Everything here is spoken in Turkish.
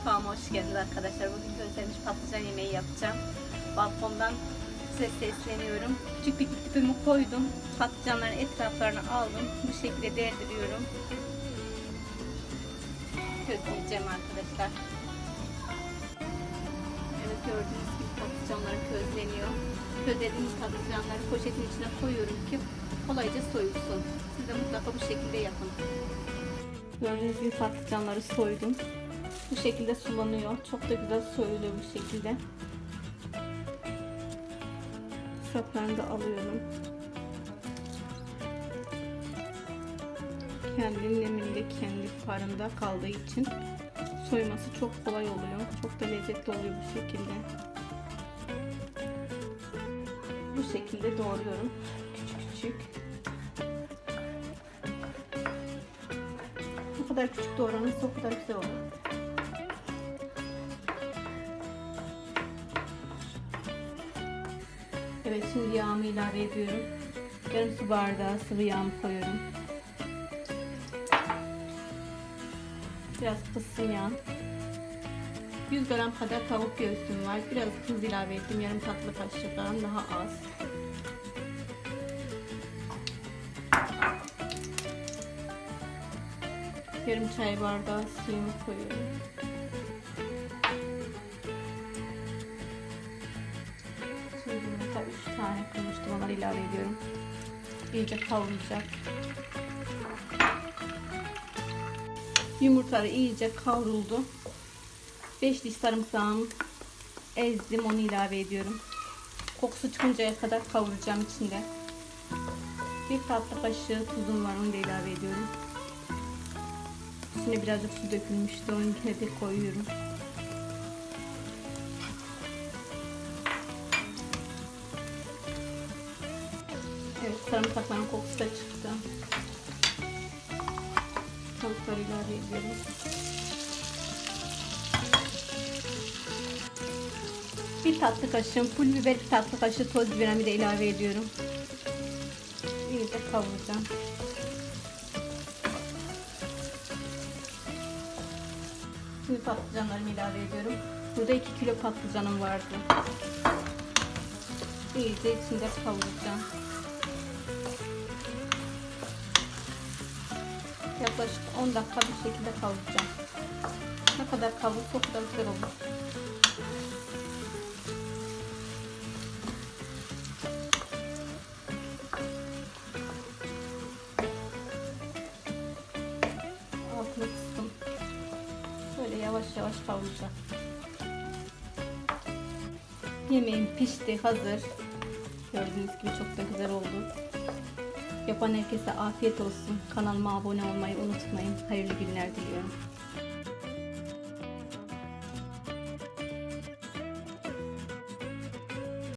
Mutfağıma hoş geldiniz arkadaşlar. Bugün közlenmiş patlıcan yemeği yapacağım. Balkondan size sesleniyorum. Küçük bir tüpümü koydum. Patlıcanların etraflarını aldım. Bu şekilde derdiriyorum. Közleyeceğim arkadaşlar. Evet gördüğünüz gibi patlıcanlarım közleniyor. Közlediğimiz patlıcanları poşetin içine koyuyorum ki kolayca soyulsun. Siz de mutlaka bu şekilde yapın. Gördüğünüz gibi patlıcanları soydum. Bu şekilde sulanıyor. Çok da güzel soyuluyor bu şekilde. Saplarını da alıyorum. Kendi neminde kendi farında kaldığı için soyması çok kolay oluyor. Çok da lezzetli oluyor bu şekilde. Bu şekilde doğruyorum. Küçük küçük. Ne kadar küçük doğranırsa o kadar güzel olur. Evet şimdi yağımı ilave ediyorum. Yarım su bardağı sıvı yağımı koyuyorum. Biraz kızsın yağ. 100 gram kadar tavuk göğsüm var. Biraz tuz ilave ettim. Yarım tatlı kaşıktan daha az. Yarım çay bardağı suyumu koyuyorum. 3 tane kırmıştım. Onları ilave ediyorum. İyice kavrulacak. Yumurtaları iyice kavruldu. 5 diş sarımsağımı ezdim. Onu ilave ediyorum. Kokusu çıkıncaya kadar kavuracağım içinde. Bir tatlı kaşığı tuzum var. Onu da ilave ediyorum. İçine birazcık su dökülmüştü. Onu yine de koyuyorum. Sarımsakların kokusu da çıktı. Tavukları ilave ediyorum. Bir tatlı kaşığı pul biber, bir tatlı kaşığı toz biberimi de ilave ediyorum. İyice kavuracağım. Şimdi patlıcanlarımı ilave ediyorum. Burada 2 kilo patlıcanım vardı. İyice içinde kavuracağım. Yaklaşık 10 dakika bir şekilde kavuracağım. Ne kadar kavursa o kadar güzel olur. Altını kıstım. Böyle yavaş yavaş kavuracağım. Yemeğim pişti, hazır. Gördüğünüz gibi çok da güzel oldu. Yapan herkese afiyet olsun. Kanalıma abone olmayı unutmayın. Hayırlı günler diliyorum.